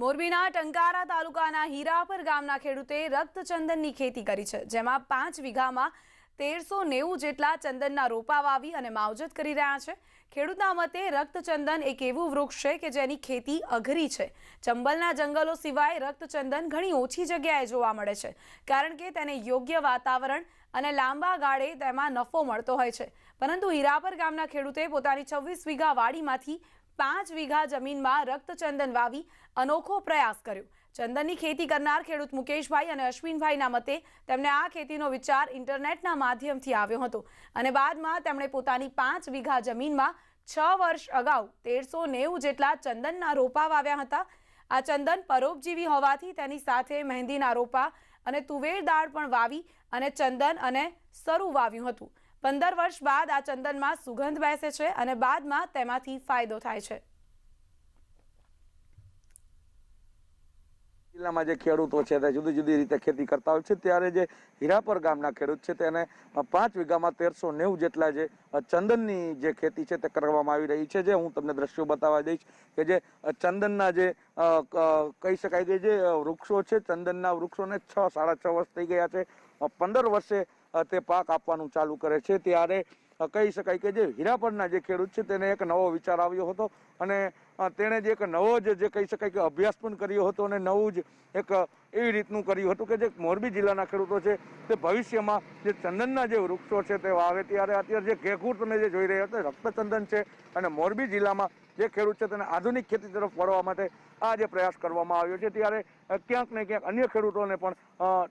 મોરબીના ટંકારા તાલુકાના હીરાપર ગામના ખેડૂતે રક્તચંદનની ખેતી કરી છે, જેમાં પાંચ વીઘામાં તેરસો નેવું જેટલા ચંદનના રોપા વાવી અને માવજત કરી રહ્યા છે. ખેડૂતના મતે રક્તચંદન એક એવું વૃક્ષ છે કે જેની ખેતી અઘરી છે. ચંબલના જંગલો સિવાય રક્તચંદન ઘણી ઓછી જગ્યાએ જોવા મળે છે, કારણ કે તેને યોગ્ય વાતાવરણ અને લાંબા ગાળે તેમાં નફો મળતો હોય છે. પરંતુ હીરાપર ગામના ખેડૂતે પોતાની છવ્વીસ વીઘા વાડીમાંથી પાંચ વીઘા જમીનમાં રક્તચંદન વાવી અનોખો પ્રયાસ કર્યો. ચંદનની ખેતી કરનાર ખેડૂત મુકેશભાઈ અને અશ્વિનભાઈના મતે તેમને આ ખેતીનો વિચાર ઇન્ટરનેટના માધ્યમથી આવ્યો હતો અને બાદમાં તેમણે પોતાની પાંચ વીઘા જમીનમાં છ વર્ષ અગાઉ તેરસો નેવું જેટલા ચંદનના રોપા વાવ્યા હતા. આ ચંદન પરોપજીવી હોવાથી તેની સાથે મહેંદીના રોપા અને તુવેર દાળ પણ વાવી અને ચંદન અને સરું વાવ્યું હતું. પંદર વર્ષ બાદ આ ચંદનમાં સુગંધ બેસે છે અને બાદમાં તેમાંથી ફાયદો થાય છે. જિલ્લામાં જે ખેડૂતો છે તે જુદી જુદી રીતે ખેતી કરતા હોય છે. ત્યારે જે હીરાપર ગામના ખેડૂત છે તેને પાંચ વીઘામાં તેરસો નેવું જેટલા જે ચંદનની જે ખેતી છે તે કરવામાં આવી રહી છે. જે હું તમને દ્રશ્યો બતાવવા દઈશ કે જે ચંદનના જે કહી શકાય કે જે વૃક્ષો છે, ચંદનના વૃક્ષોને છ, સાડા છ વર્ષ થઈ ગયા છે. પંદર વર્ષે તે પાક આપવાનું ચાલુ કરે છે. ત્યારે કહી શકાય કે જે હીરાપરના જે ખેડૂત છે તેને એક નવો વિચાર આવ્યો હતો અને તેણે જે એક નવો જ, જે કહી શકાય કે અભ્યાસ પણ કર્યો હતો અને નવું જ એક એવી રીતનું કર્યું હતું કે જે મોરબી જિલ્લાના ખેડૂતો છે, તે ભવિષ્યમાં જે ચંદનના જે વૃક્ષો છે તે વાવે ત્યારે અત્યારે જે ઘેઘૂર તમે જે જોઈ રહ્યા છો રક્તચંદન છે અને મોરબી જિલ્લામાં જે ખેડૂત છે તેને આધુનિક ખેતી તરફ વળવા માટે આ જે પ્રયાસ કરવામાં આવ્યો છે, ત્યારે ક્યાંક ને ક્યાંક અન્ય ખેડૂતોને પણ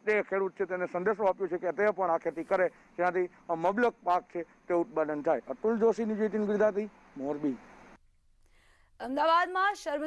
તે ખેડૂત છે તેને સંદેશો આપ્યો છે કે તે પણ આ ખેતી કરે, જેનાથી મબલક પાક છે તે ઉત્પાદન થાય. અતુલ જોશીની જીટીન ગુજરાતી મોરબી. અમદાવાદમાં શર્મ